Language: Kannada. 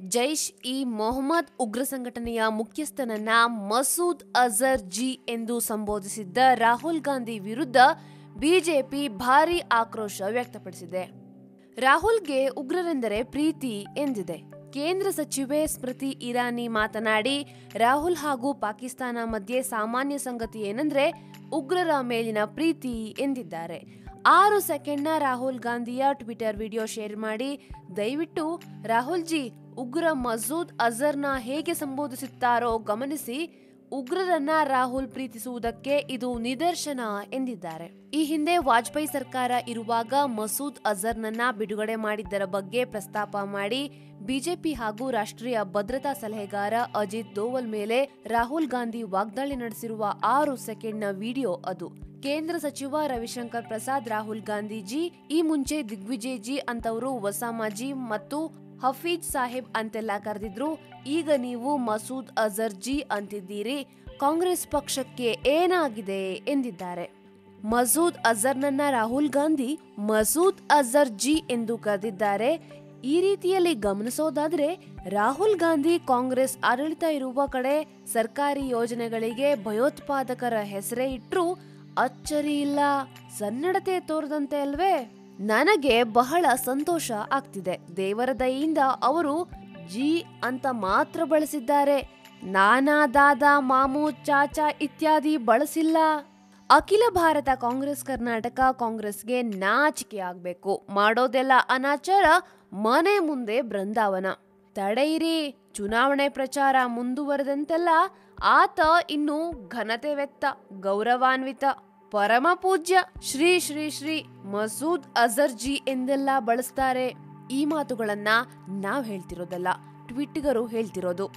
ಜೈಷ್ ಇ ಮೊಹಮ್ಮದ್ ಉಗ್ರ ಸಂಘಟನೆಯ ಮುಖ್ಯಸ್ಥನನ್ನ ಮಸೂದ್ ಅಜರ್ ಜಿ ಎಂದು ಸಂಬೋಧಿಸಿದ್ದ ರಾಹುಲ್ ಗಾಂಧಿ ವಿರುದ್ಧ ಬಿಜೆಪಿ ಭಾರೀ ಆಕ್ರೋಶ ವ್ಯಕ್ತಪಡಿಸಿದೆ. ರಾಹುಲ್ಗೆ ಉಗ್ರರೆಂದರೆ ಪ್ರೀತಿ ಎಂದಿದೆ. ಕೇಂದ್ರ ಸಚಿವೆ ಸ್ಮೃತಿ ಇರಾನಿ ಮಾತನಾಡಿ, ರಾಹುಲ್ ಹಾಗೂ ಪಾಕಿಸ್ತಾನ ಮಧ್ಯೆ ಸಾಮಾನ್ಯ ಸಂಗತಿ ಏನಂದ್ರೆ ಉಗ್ರರ ಮೇಲಿನ ಪ್ರೀತಿ ಎಂದಿದ್ದಾರೆ. ಆರು ಸೆಕೆಂಡ್ನ ರಾಹುಲ್ ಗಾಂಧಿಯ ಟ್ವಿಟರ್ ವಿಡಿಯೋ ಶೇರ್ ಮಾಡಿ, ದಯವಿಟ್ಟು ರಾಹುಲ್ ಜಿ ಉಗ್ರ ಮಸೂದ್ ಅಜರ್ನ ಹೇಗೆ ಸಂಬೋಧಿಸುತ್ತಾರೋ ಗಮನಿಸಿ. ಉಗ್ರರನ್ನ ರಾಹುಲ್ ಪ್ರೀತಿಸುವುದಕ್ಕೆ ಇದು ನಿದರ್ಶನ ಎಂದಿದ್ದಾರೆ. ಈ ಹಿಂದೆ ವಾಜಪೇಯಿ ಸರ್ಕಾರ ಇರುವಾಗ ಮಸೂದ್ ಅಜರ್ನನ್ನ ಬಿಡುಗಡೆ ಮಾಡಿದ್ದರ ಬಗ್ಗೆ ಪ್ರಸ್ತಾಪ ಮಾಡಿ ಬಿಜೆಪಿ ಹಾಗೂ ರಾಷ್ಟ್ರೀಯ ಭದ್ರತಾ ಸಲಹೆಗಾರ ಅಜಿತ್ ದೋವಲ್ ಮೇಲೆ ರಾಹುಲ್ ಗಾಂಧಿ ವಾಗ್ದಾಳಿ ನಡೆಸಿರುವ ಆರು ಸೆಕೆಂಡ್ನ ವಿಡಿಯೋ ಅದು. ಕೇಂದ್ರ ಸಚಿವ ರವಿಶಂಕರ್ ಪ್ರಸಾದ್, ರಾಹುಲ್ ಗಾಂಧೀಜಿ, ಈ ಮುಂಚೆ ದಿಗ್ವಿಜಯ್ ಜಿ ಅಂತವರು ಒಸಾಮಾಜಿ ಮತ್ತು ಹಫೀಜ್ ಸಾಹೇಬ್ ಅಂತೆಲ್ಲ ಕರೆದಿದ್ರು, ಈಗ ನೀವು ಮಸೂದ್ ಅಜರ್ ಜಿ ಅಂತಿದ್ದೀರಿ, ಕಾಂಗ್ರೆಸ್ ಪಕ್ಷಕ್ಕೆ ಏನಾಗಿದೆ? ಎಂದಿದ್ದಾರೆ. ಮಸೂದ್ ಅಜರ್ನನ್ನ ರಾಹುಲ್ ಗಾಂಧಿ ಮಸೂದ್ ಅಜರ್ ಜಿ ಎಂದು ಕರೆದಿದ್ದಾರೆ. ಈ ರೀತಿಯಲ್ಲಿ ಗಮನಿಸೋದಾದ್ರೆ, ರಾಹುಲ್ ಗಾಂಧಿ ಕಾಂಗ್ರೆಸ್ ಆಡಳಿತ ಇರುವ ಕಡೆ ಸರ್ಕಾರಿ ಯೋಜನೆಗಳಿಗೆ ಭಯೋತ್ಪಾದಕರ ಹೆಸರೇ ಇಟ್ಟರೂ ಅಚ್ಚರಿ ಇಲ್ಲ, ಸನ್ನಡತೆ ತೋರದಂತೆ ಅಲ್ವೇ? ನನಗೆ ಬಹಳ ಸಂತೋಷ ಆಗ್ತಿದೆ. ದೇವರ ದಯೆಯಿಂದ ಅವರು ಜಿ ಅಂತ ಮಾತ್ರ ಬಳಸಿದ್ದಾರೆ. ನಾನಾ ದಾದ ಮಾಮು, ಚಾಚಾ ಇತ್ಯಾದಿ ಬಳಸಿಲ್ಲ. ಅಖಿಲ ಭಾರತ ಕಾಂಗ್ರೆಸ್, ಕರ್ನಾಟಕ ಕಾಂಗ್ರೆಸ್ಗೆ ನಾಚಿಕೆ ಆಗ್ಬೇಕು. ಮಾಡೋದೆಲ್ಲ ಅನಾಚಾರ, ಮನೆ ಮುಂದೆ ಬೃಂದಾವನ. ತಡೆಯಿರಿ ಚುನಾವಣೆ ಪ್ರಚಾರ ಮುಂದುವರೆದಂತೆಲ್ಲ ಆತ ಇನ್ನು ಘನತೆ ವೆತ್ತ ಗೌರವಾನ್ವಿತ. ಪರಮ ಪೂಜ್ಯ ಶ್ರೀ ಶ್ರೀ ಶ್ರೀ ಮಸೂದ್ ಅಜರ್ಜಿ ಎಂದೆಲ್ಲ ಬಳಸ್ತಾರೆ? ಈ ಮಾತುಗಳನ್ನ ನಾವ್ ಹೇಳ್ತಿರೋದಲ್ಲ ಟ್ವಿಟ್ಟಿಗರು ಹೇಳ್ತಿರೋದು.